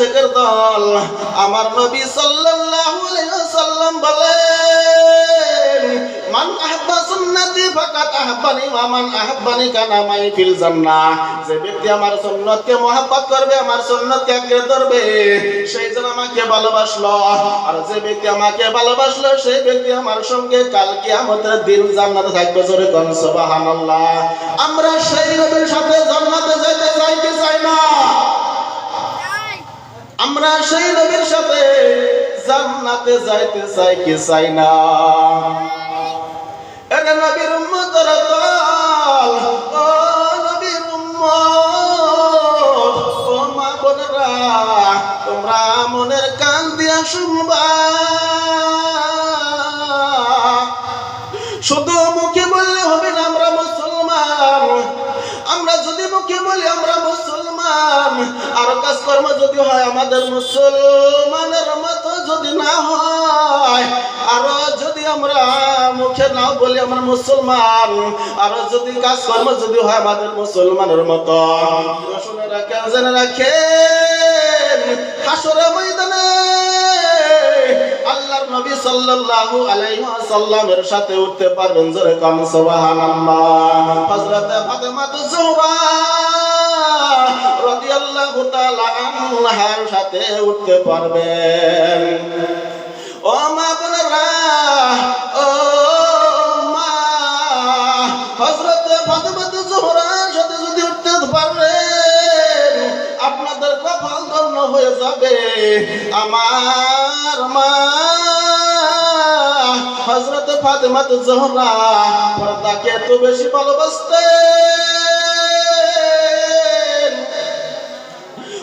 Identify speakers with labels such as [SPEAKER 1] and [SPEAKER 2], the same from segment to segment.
[SPEAKER 1] আশেকের দল। আমার নবী সাল্লাল্লাহু আলাইহি ওয়াসাল্লাম বলেন, মান আহাব্বা সুন্নতি ফাকাত আহাব্বানি ওয়া মান আহাব্বানি কানা মাই ফিল জান্নাহ। যে ব্যক্তি আমার সুন্নতকে মহব্বত করবে, আমার ধরবে, সেই যেন আমাকে ভালোবাসলো। আর যে ব্যক্তি আমাকে ভালোবাসলো, সেই ব্যক্তি আমার সঙ্গে কাল কিয়ামতের দিন জান্নাতে থাকবে। সুবহানাল্লাহ। আমরা সেই নবীর সাথে জান্নাতে যেতে আমরা সেই নবীর সাথে জান্নাতে যাইতে চাই, কি চাই না? এটা নবীর উম্মতের দল, ও নবীর উম্মত, ও মা বোনেরা, তোমরা মনের কান দিয়া শুনবা। শুধু মুখে কাজকর্ম যদি হয় আমাদের মুসলমানের মতো যদি না হয়, আর যদি আমরা মুখে নাও বলি আমরা মুসলমান, আর যদি কাজকর্ম যদি হয় আমাদের মুসলমানের মতো। শুনে জেনে রাখেন, হাসরে ময়দানে সাল্লাল্লাহু সাথে উঠতে পারবেন আনহার সাথে উঠতে পারবেন। ও মা বোনেরা, ও মা, হযরত ফাতেমা জোহরার সাথে যদি উঠতে আপনাদের কপাল ধন্য হয়ে যাবে। আমার মা হজরত ফাতেমা জোহরা পর্দাকে এত বেশি ভালোবাসতেন।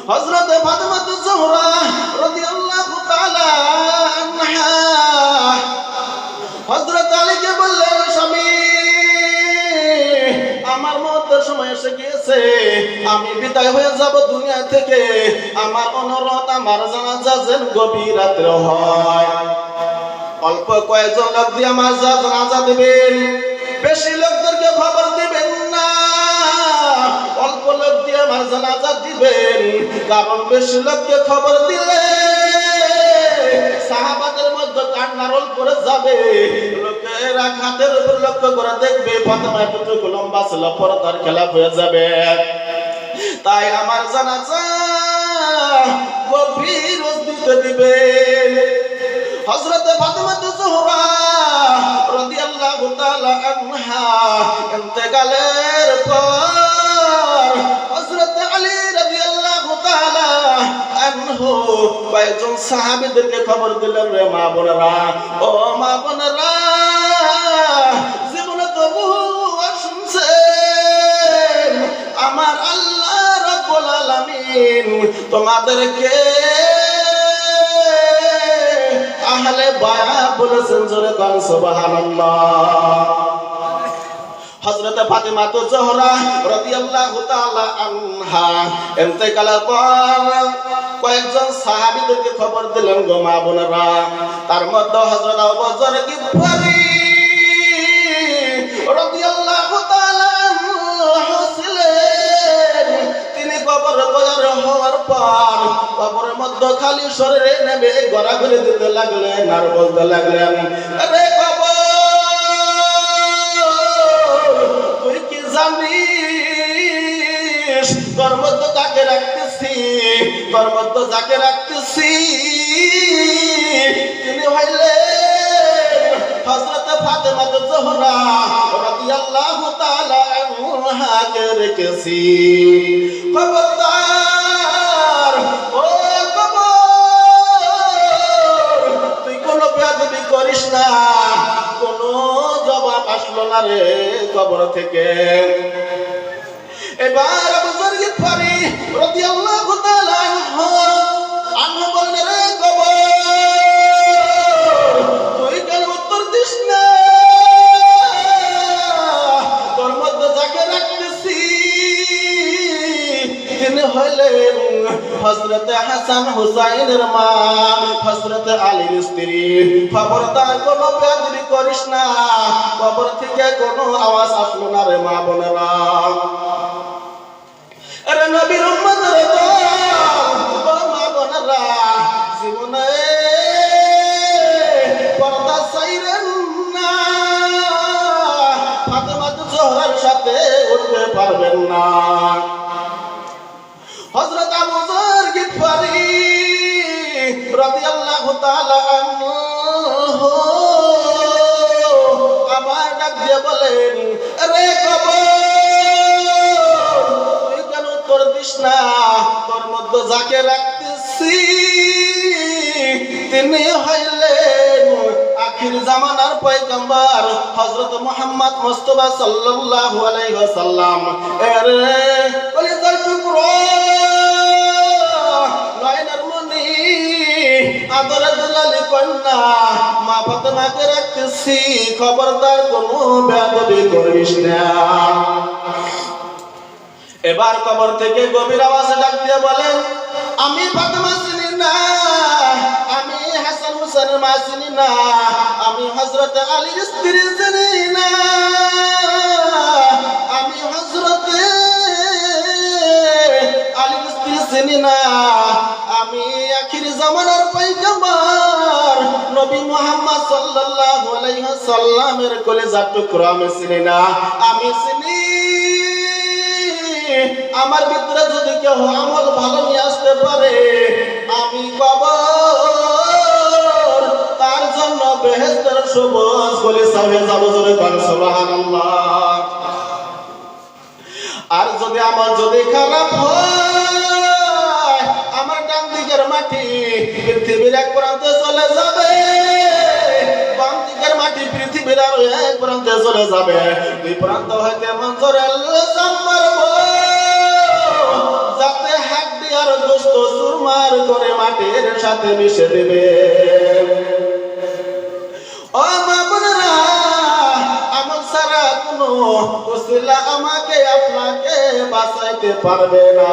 [SPEAKER 1] হজরত ফাতেমা জোহরা রাদিয়াল্লাহু তাআলা আনহা। হজরত আলীকে বললেন, স্বামী, আমার মতের সময় এসে গিয়েছে। আমি বিদায় হয়ে যাব দুনিয়া থেকে। আমার অনুরোধ আমার জানাজা যেন গভীর রাত্রে হয়। অল্প কয়েকজন লোক দিয়ে আমার জানাজা দিবেন। বেশি লোকদেরকে আমার জানাজা দিবেন। কারণ বেশি লোককে খবর দিলে সাহাবাদের মধ্যে কান্নারল করে যাবে। লোকেরা খাতের উপর লক্ষ্য করে দেখবে ফাতেমা এতটুকু লম্বা ছিল, পরে খেলাপ হয়ে যাবে। তাই আমার জানাজা গভীর দিতে দিবে। হযরত ফাতেমা জোহরা রাদিয়াল্লাহু তাআলা আনহা ইন্তেকালের কয়েকজন সাহাবীদেরকে খবর দিলেন রে মা বোনেরা। ও মা বোনেরা, জীবনে তবু শুনছেন, আমার আল্লাহ রাব্বুল আলামিন তোমাদেরকে আহলে বায়াত বলেছেন জোরে কোন, সুবহানাল্লাহ। ফাতেমা তো জোহরা রাদিয়াল্লাহু তাআলা আনহা। ইন্তেকালের পর কয়েকজন সাহাবীদেরকে খবর দিলেন, গো মা বোনেরা, তার মধ্যে হযরত আবু বকর গিফারি রাদিয়াল্লাহু তাআলা আনহু ছিলেন। তিনি কবর তৈরি হওয়ার পর কবরের মধ্যে খালি শরীরে নেমে গড়াগড়ি দিতে লাগলেন আর বলতে লাগলেন, আরে জানিস, তোর মধ্যে যাকে রাখতেছি, তোর মধ্যে যাকে রাখতেছি, তিনি হইলেন হযরত ফাতেমা জোহরা রাদিয়াল্লাহু তাআলা আনহাকে রেখেছি। খবরদার করিস না, কোনো জবাব আসলো না রে। কবর থেকে। এবার আবু যর গিফারি রাদিয়াল্লাহু হজরত হাসান হুসাইনের মা হজরত আলীর স্ত্রী। খবরদার কোন কাজরি করিস না খবর থেকে কোনো আওয়াজ আসলো না রে মা বোনেরা। সাথে উঠতে পারবেন না। বলেন রে কবর তুই কেন দিস না? তোর মধ্যে যাকে রাখতেছি, তিনি হইলেন আখির জামানার পয়গম্বর হযরত মুহাম্মদ মুস্তাফা সাল্লাল্লাহু আলাইহি ওয়াসাল্লাম। এরে কলিজার টুকরো, নয়নার মনি আদরে এবার কবর থেকে গভীর আওয়াজে ডাক দিয়ে বলেন, আমি ফাতেমা চিনি না, আমি হাসান মা চিনি না, আমি হযরত আলীর স্ত্রী চিনি না, আমি আখির জামানার নবী মুহাম্মদ সাল্লাল্লাহু আলাইহি ওয়াসাল্লামের কলেজার টুকরো আমি চিনি না, আমি চিনি। আমার ভিতরে যদি কেউ আমল ভালো নিয়ে আসতে পারে, আমি কবর তার জন্য বেহেস্তের সবুজ বলে সামনে যাব জোরে কর সুবহানাল্লাহ। আর যদি আমার যদি খারাপ হয়, আমার ডান দিকের মাটি পৃথিবীর এক প্রান্তে চলে যাবে। প্রান্তে চলে যাবে। দুই প্রান্ত হইতে মঞ্জরের মারব যাতে হাত দিয়ার দোস্ত সুরমার করে মাটির সাথে মিশে দেবে। আমাকে, আপনাকে বাঁচাইতে পারবে না।